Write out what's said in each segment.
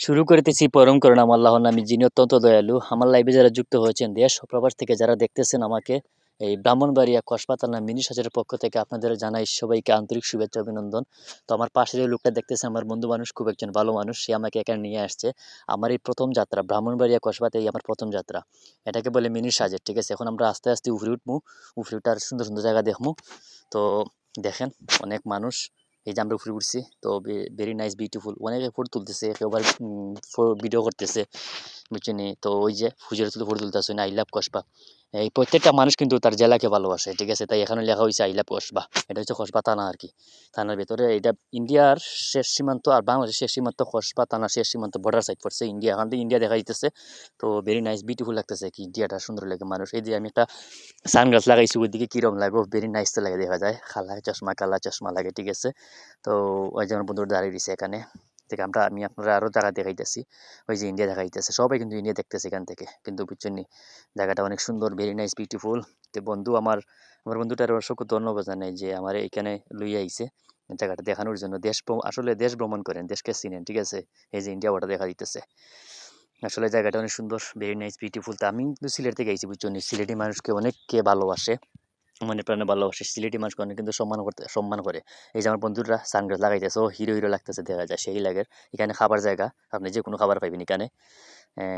শুরু করিতেছি পরম করুণাম, আল্লাহর নামে, যিনি অত্যন্ত দয়ালু। আমার লাইভে যারা যুক্ত হয়েছেন দেশ প্রবাস থেকে যারা দেখতেছেন আমাকে, এই ব্রাহ্মণবাড়িয়া কসবাতানা মিনি সাজের পক্ষ থেকে আপনাদের জানাই সবাইকে আন্তরিক শুভেচ্ছা, অভিনন্দন। তো আমার পাশে যে লোকটা দেখতেছে, আমার বন্ধু মানুষ, খুব একজন ভালো মানুষ, সে আমাকে এখানে নিয়ে আসছে। আমার এই প্রথম যাত্রা, ব্রাহ্মণবাড়িয়া কসবাতে এই আমার প্রথম যাত্রা। এটাকে বলে মিনি সাজের, ঠিক আছে? এখন আমরা আস্তে আস্তে উফরে উঠবো উফরে উঠার সুন্দর সুন্দর জায়গা দেখব তো দেখেন, অনেক মানুষ। এই যে আমরা উপরে উঠছি তো ভেরি নাইস বিউটিফুল অনেকে ফটো তুলতেছে কেউ আবার ভিডিও করতেছে, বুঝছেন তো ওই যে ফুজের তুলে ফটো তুলতেছে না, আই লাভ কসবা। এই প্রত্যেকটা মানুষ কিন্তু তার জেলাকে ভালোবাসে, ঠিক আছে? তাই এখানে লেখা হয়েছে আইলা কসবা এটা হচ্ছে কসবা থানা আর কি। থানার ভেতরে এটা ইন্ডিয়ার শেষ সীমান্ত আর বাংলাদেশের শেষ সীমান্ত কসবা থানা শেষ সীমান্ত বর্ডার সাইড পড়ছে ইন্ডিয়া। এখান থেকে ইন্ডিয়া দেখা যাইতেছে। তো ভেরি নাইস বিউটিফুল লাগতেছে কি ইন্ডিয়াটা, সুন্দর লাগে মানুষ। এই যে আমি একটা সানগ্লাস লাগাইছি, ওইদিকে কীরকম লাগবে? ভেরি নাইস তো লাগে দেখা যায়। খালা চশমা কালা চশমা লাগে, ঠিক আছে? তো ওই যে আমার বন্ধুরা দাঁড়িয়ে দিছে এখানে। থেকে আমরা, আমি আপনারা আরও জায়গা দেখাইতেছি। ওই যে ইন্ডিয়া দেখাইতেছে। সবাই কিন্তু ইন্ডিয়া দেখতেছে এখান থেকে। কিন্তু বুঝছেন জায়গাটা অনেক সুন্দর ভেরি নাইস বিউটিফুল তো বন্ধু, আমার আমার বন্ধুটার অসংখ্য ধন্যবাদ জানাই যে আমার এখানে লইয়া আইছে জায়গাটা দেখানোর জন্য। দেশ আসলে দেশ ভ্রমণ করেন, দেশকে চিনেন, ঠিক আছে? এই যে ইন্ডিয়া ওটা দেখা দিতেছে। আসলে জায়গাটা অনেক সুন্দর ভেরি নাইস বিউটিফুল তো আমি কিন্তু সিলেট থেকে আইছি, বুঝছেন নি? সিলেটি মানুষকে অনেককে ভালোবাসে। মনে প্রাণে ভালোবাসে, সিলেটি মানুষকে অনেক কিন্তু সম্মান করতে, সম্মান করে। এই যে আমার বন্ধুরা সানগ্লাস লাগাইতেছে, ও হিরো হিরো লাগতেছে, দেখা যায় সেই লাগের। এখানে খাবার জায়গা, আপনি যে কোনো খাবার পাইবেন এখানে।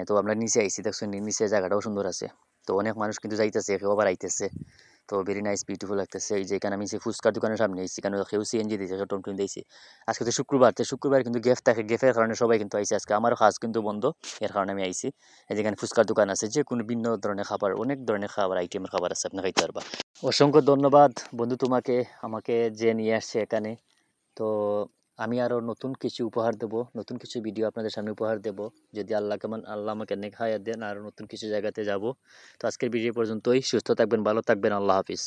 তো আমরা নিচে আইসি দেখছেন নিচে জায়গাটাও সুন্দর আছে। তো অনেক মানুষ কিন্তু যাইতেছে কেউ আবার আইতেছে। তো ভেরি নাইস বিউটিফুল লাগতেছে। এই যে এখানে আমি সেই ফুচকার দোকানের সামনে এসেছি কেন কেউ সিএনজি দিয়েছে একটা টমটম দিয়েছি আজকে তো শুক্রবার তো শুক্রবার কিন্তু গেফ থাকে। গেফের কারণে সবাই কিন্তু আইসি আজকে আমারও খাস কিন্তু বন্ধ, এর কারণে আমি আইসি এই যেখানে ফুচকার দোকান আছে যে কোনো ভিন্ন ধরনের খাবার, অনেক ধরনের খাবার, আইটেমের খাবার আছে, আপনি খাইতে পারবা। অসংখ্য ধন্যবাদ বন্ধু তোমাকে, আমাকে যে নিয়ে আসছে এখানে। তো আমি আরও নতুন কিছু উপহার দেব, নতুন কিছু ভিডিও আপনাদের সামনে উপহার দেব। যদি আল্লাহ কেমন আল্লাহ আমাকে হায়াত দেন আরও নতুন কিছু জায়গাতে যাব। তো আজকের ভিডিও পর্যন্তই। সুস্থ থাকবেন, ভালো থাকবেন। আল্লাহ হাফিজ।